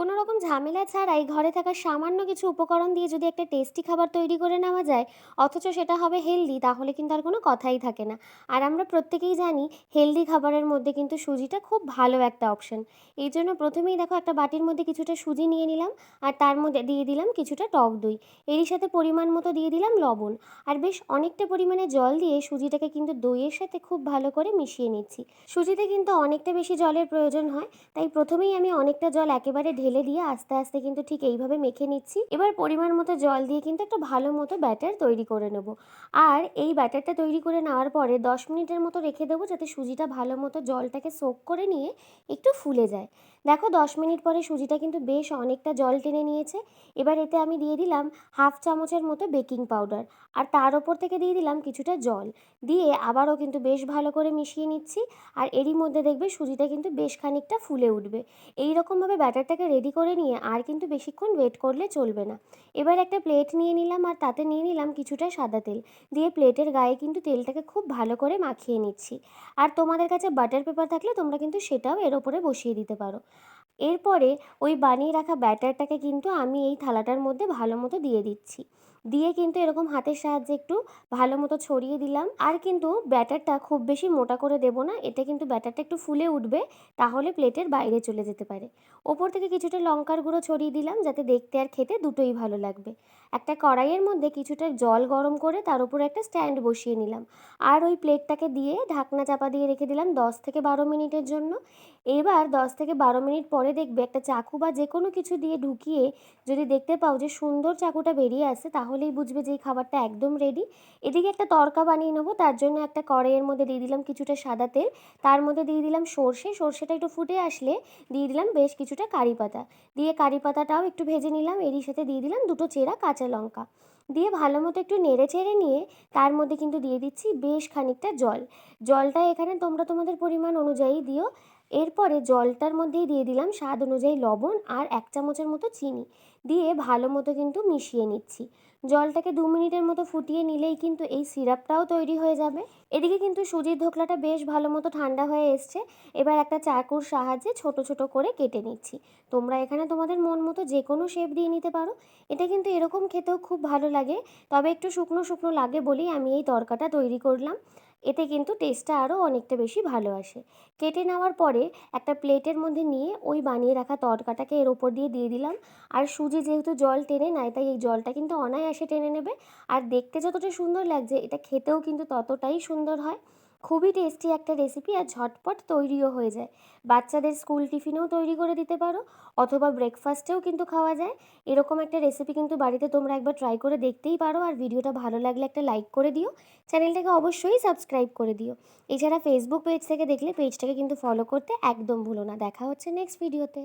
কোনো রকম ঝামেলা ছাড়াই ঘরে থাকা সামান্য কিছু উপকরণ দিয়ে যদি একটা টেস্টি খাবার তৈরি করে নেওয়া যায়, অথচ সেটা হবে হেলদি তাহলে কিন্তু আর কোনো কথাই থাকে না। আর আমরা প্রত্যেকেই জানি হেলদি খাবারের মধ্যে কিন্তু সুজিটা খুব ভালো একটা অপশন এই জন্য প্রথমেই দেখো একটা বাটির মধ্যে কিছুটা সুজি নিয়ে নিলাম, আর তার মধ্যে দিয়ে দিলাম কিছুটা টক দই। এরই সাথে পরিমাণ মতো দিয়ে দিলাম লবণ। আর বেশ অনেকটা পরিমাণে জল দিয়ে সুজিটাকে কিন্তু দইয়ের সাথে খুব ভালো করে মিশিয়ে নিচ্ছি। সুজিতে কিন্তু অনেকটা বেশি জলের প্রয়োজন হয়, তাই প্রথমেই আমি অনেকটা জল একেবারে ঢেলে দিয়ে আস্তে আস্তে কিন্তু ঠিক এইভাবে মেখে নিচ্ছি। এবার পরিমাণ মতো জল দিয়ে কিন্তু একটা ভালো মতো ব্যাটার তৈরি করে নেব। আর এই ব্যাটারটা তৈরি করে নেওয়ার পরে দশ মিনিটের মতো রেখে দেবো যাতে সুজিটা ভালো মতো জলটাকে সোক করে নিয়ে একটু ফুলে যায়। দেখো, দশ মিনিট পরে সুজিটা কিন্তু বেশ অনেকটা জল টেনে নিয়েছে। এবার এতে আমি দিয়ে দিলাম হাফ চামচের মতো বেকিং পাউডার। আর তার ওপর থেকে দিয়ে দিলাম কিছুটা জল। দিয়ে আবারও কিন্তু বেশ ভালো করে মিশিয়ে নিচ্ছি। আর এরই মধ্যে দেখবে সুজিটা কিন্তু বেশ খানিকটা ফুলে উঠবে। এই রকমভাবে ব্যাটারটাকে রেডি করে নিয়ে আর কিন্তু বেশিক্ষণ ওয়েট করলে চলবে না। এবার একটা প্লেট নিয়ে নিলাম আর তাতে নিয়ে নিলাম কিছুটা সাদা তেল। দিয়ে প্লেটের গায়ে কিন্তু তেলটাকে খুব ভালো করে মাখিয়ে নিচ্ছি। আর তোমাদের কাছে বাটার পেপার থাকলে তোমরা কিন্তু সেটাও এর ওপরে বসিয়ে দিতে পারো। এরপরে ওই বানিয়ে রাখা ব্যাটারটাকে কিন্তু আমি এই থালাটার মধ্যে ভালো মতো দিয়ে দিচ্ছি। দিয়ে কিন্তু এরকম হাতের সাহায্যে একটু ভালো মতো ছড়িয়ে দিলাম। আর কিন্তু ব্যাটারটা খুব বেশি মোটা করে দেবো না, এতে কিন্তু ব্যাটারটা একটু ফুলে উঠবে, তাহলে প্লেটের বাইরে চলে যেতে পারে। ওপর থেকে কিছুটা লঙ্কার গুঁড়ো ছড়িয়ে দিলাম, যাতে দেখতে আর খেতে দুটোই ভালো লাগবে। একটা কড়াইয়ের মধ্যে কিছুটা জল গরম করে তার উপরে একটা স্ট্যান্ড বসিয়ে নিলাম। আর ওই প্লেটটাকে দিয়ে ঢাকনা চাপা দিয়ে রেখে দিলাম দশ থেকে বারো মিনিটের জন্য। এবার দশ থেকে বারো মিনিট পরে দেখবে একটা চাকু বা যে কোনো কিছু দিয়ে ঢুকিয়ে যদি দেখতে পাও যে সুন্দর চাকুটা বেরিয়ে আসে তাহলেই বুঝবে যে এই খাবারটা একদম রেডি এদিকে একটা তড়কা বানিয়ে নেব, তার জন্য একটা কড়াইয়ের মধ্যে দিয়ে দিলাম কিছুটা সাদা তেল। তার মধ্যে দিয়ে দিলাম সর্ষে, সর্ষেটা একটু ফুটে আসলে দিয়ে দিলাম বেশ কিছুটা কারি পাতা। দিয়ে কারি পাতাটাও একটু ভেজে নিলাম, এরই সাথে দিয়ে দিলাম দুটো চেরা কাঁচা লঙ্কা। দিয়ে ভালো মতো একটু নেড়ে চেড়ে নিয়ে তার মধ্যে কিন্তু দিয়ে দিচ্ছি বেশ খানিকটা জল। জলটা এখানে তোমরা তোমাদের পরিমাণ অনুযায়ী দিও। এরপরে জলটার মধ্যেই দিয়ে দিলাম স্বাদ অনুযায়ী লবণ আর এক চামচের মতো চিনি। দিয়ে ভালো মতো কিন্তু মিশিয়ে নিচ্ছি। জলটাকে দু মিনিটের মতো ফুটিয়ে নিলেই কিন্তু এই সিরাপটাও তৈরি হয়ে যাবে। এদিকে কিন্তু সুজির ধোকলাটা বেশ ভালো মতো ঠান্ডা হয়ে এসছে। এবার একটা চাকুর সাহায্যে ছোট ছোট করে কেটে নিচ্ছি। তোমরা এখানে তোমাদের মন মতো যে কোনো শেপ দিয়ে নিতে পারো। এটা কিন্তু এরকম খেতেও খুব ভালো লাগে। তবে একটু শুকনো শুকনো লাগে বলেই আমি এই তরকাটা তৈরি করলাম। এতে কিন্তু টেস্টটা আরও অনেকটা বেশি ভালো আসে। কেটে নেওয়ার পরে একটা প্লেটের মধ্যে নিয়ে ওই বানিয়ে রাখা তরকাটাকে এর ওপর দিয়ে দিয়ে দিলাম। আর সুজি যেহেতু জল টেনে নেয়, তাই এই জলটা কিন্তু অনায়াসে টেনে নেবে। আর দেখতে যতটা সুন্দর লাগছে, এটা খেতেও কিন্তু ততটাই সুন্দর হয়। খুবই টেস্টি একটা রেসিপি আর ঝটপট তৈরিও হয়ে যায়। বাচ্চাদের স্কুল টিফিনেও তৈরি করে দিতে পারো, অথবা ব্রেকফাস্টেও কিন্তু খাওয়া যায়। এরকম একটা রেসিপি কিন্তু বাড়িতে তোমরা একবার ট্রাই করে দেখতেই পারো আর ভিডিওটা ভালো লাগলে একটা লাইক করে দিও। চ্যানেলটাকে অবশ্যই সাবস্ক্রাইব করে দিও। এছাড়া ফেসবুক পেজ থেকে দেখলে পেজটাকে কিন্তু ফলো করতে একদম ভুলো না। দেখা হচ্ছে নেক্সট ভিডিওতে